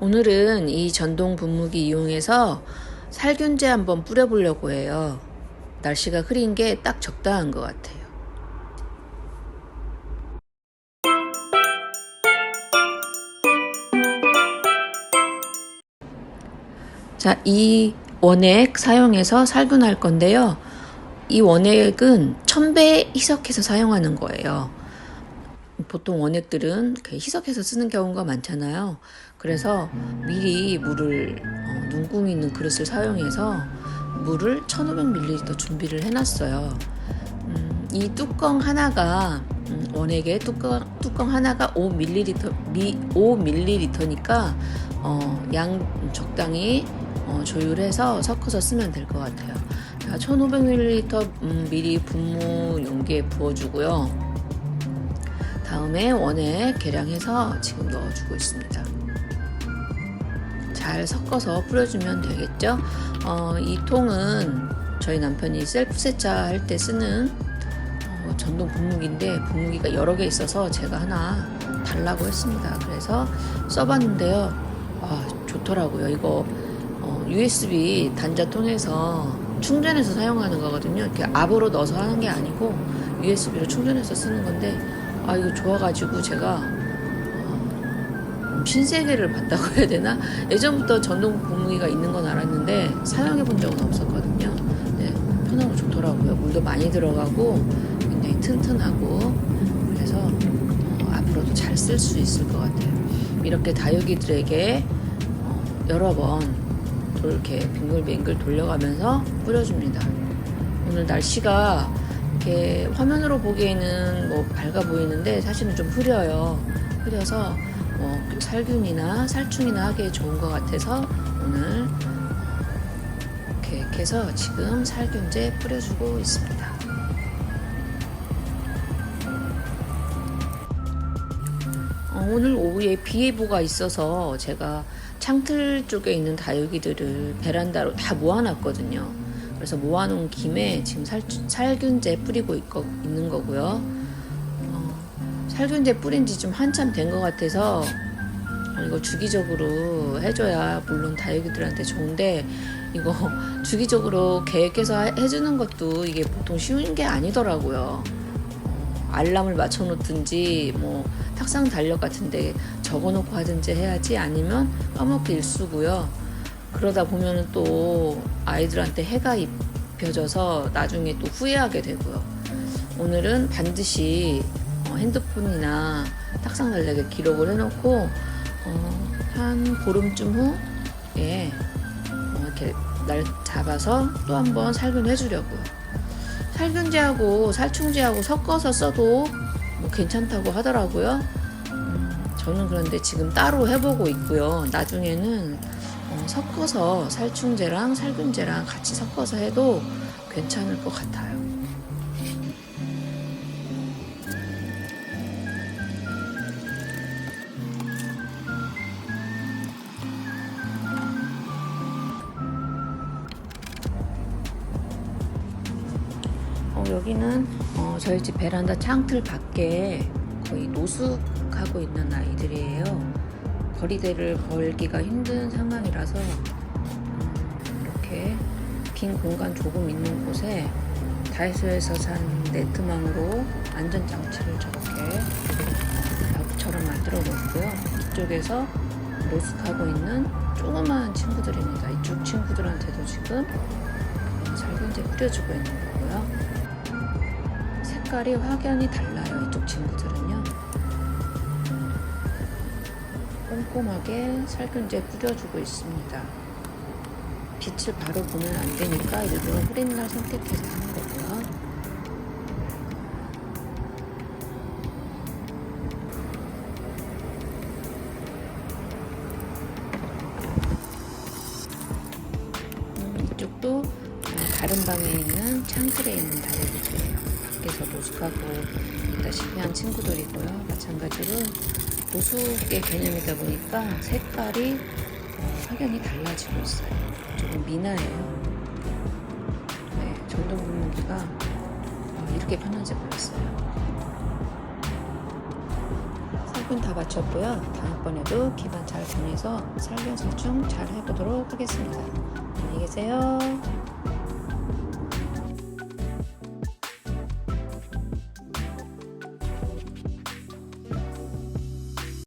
오늘은 이 전동 분무기 이용해서 살균제 한번 뿌려보려고 해요. 날씨가 흐린 게 딱 적당한 것 같아요. 자, 이 원액 사용해서 살균할 건데요. 이 원액은 1000배 희석해서 사용하는 거예요. 보통 원액들은 이렇게 희석해서 쓰는 경우가 많잖아요. 그래서 미리 물을 어, 눈구미 있는 그릇을 사용해서 물을 1500ml 준비를 해놨어요. 음, 이 뚜껑 하나가 음, 원액의 뚜껑, 뚜껑 하나가 5ml, 미, 5ml니까 어, 양 적당히 어, 조율해서 섞어서 쓰면 될 것 같아요. 자, 1500ml 음, 미리 분무 용기에 부어주고요. 다음에 원액 계량해서 지금 넣어주고 있습니다. 잘 섞어서 뿌려주면 되겠죠. 어, 이 통은 저희 남편이 셀프 세차 할 때 쓰는 어, 전동 분무기인데 분무기가 여러 개 있어서 제가 하나 달라고 했습니다. 그래서 써봤는데요. 아, 좋더라고요. 이거 어, USB 단자 통해서 충전해서 사용하는 거거든요. 이렇게 압으로 넣어서 하는 게 아니고 USB로 충전해서 쓰는 건데 아 이거 좋아가지고 제가 어, 신세계를 봤다고 해야 되나 예전부터 전동 분무기가 있는 건 알았는데 사용해 본 적은 없었거든요. 네, 편하고 좋더라고요. 물도 많이 들어가고 굉장히 튼튼하고 그래서 어, 앞으로도 잘 쓸 수 있을 것 같아요. 이렇게 다육이들에게 어, 여러 번 이렇게 빙글빙글 돌려가면서 뿌려줍니다. 오늘 날씨가 이렇게 화면으로 보기에는 뭐 밝아 보이는데 사실은 좀 흐려요. 흐려서 뭐 살균이나 살충이나 하기에 좋은 것 같아서 오늘 이렇게 해서 지금 살균제 뿌려주고 있습니다. 어, 오늘 오후에 비 예보가 있어서 제가 창틀 쪽에 있는 다육이들을 베란다로 다 모아놨거든요. 그래서 모아놓은 김에 지금 살, 살균제 뿌리고 있거, 있는 거고요. 어, 살균제 뿌린 지 좀 한참 된 것 같아서 어, 이거 주기적으로 해줘야 물론 다육이들한테 좋은데 이거 주기적으로 계획해서 해주는 것도 이게 보통 쉬운 게 아니더라고요. 어, 알람을 맞춰놓든지 뭐 탁상 달력 같은데 적어놓고 하든지 해야지 아니면 까먹기 일수고요. 그러다 보면은 또 아이들한테 해가 입혀져서 나중에 또 후회하게 되고요. 오늘은 반드시 어, 핸드폰이나 탁상 달력에 기록을 해놓고 어, 한 보름쯤 후에 어, 이렇게 날 잡아서 또 한번 살균해 주려고요. 살균제하고 살충제하고 섞어서 써도 뭐 괜찮다고 하더라고요. 음, 저는 그런데 지금 따로 해보고 있고요. 나중에는 어, 섞어서 살충제랑 살균제랑 같이 섞어서 해도 괜찮을 것 같아요. 어, 여기는 어, 저희 집 베란다 창틀 밖에 거의 노숙하고 있는 아이들이에요. 거리대를 걸기가 힘든 상황이라서 음, 이렇게 빈 공간 조금 있는 곳에 다이소에서 산 네트망으로 안전장치를 저렇게 벽처럼 만들어 놓고요. 이쪽에서 노숙하고 있는 조그마한 친구들입니다. 이쪽 친구들한테도 지금 살균제 뿌려주고 있는 거고요. 색깔이 확연히 달라요. 이쪽 친구들은요. 꼼꼼하게 살균제 뿌려주고 있습니다. 빛을 바로 보면 안 되니까 일부러 흐린 날 선택해서 하는 거고요. 음, 이쪽도 어, 다른 방에 있는 창틀에 있는 다리들이에요. 밖에서 노숙하고 있다시피 한 친구들이고요. 마찬가지로 노숙의 개념이다 보니까 색깔이 어, 확연히 달라지고 있어요. 조금 미나예요. 네, 전동 분무기가 어, 이렇게 편한지 몰랐어요. 수입은 다 마쳤고요. 다음번에도 기반 잘 보내서 살균 살충 잘 해보도록 하겠습니다. 안녕히 계세요.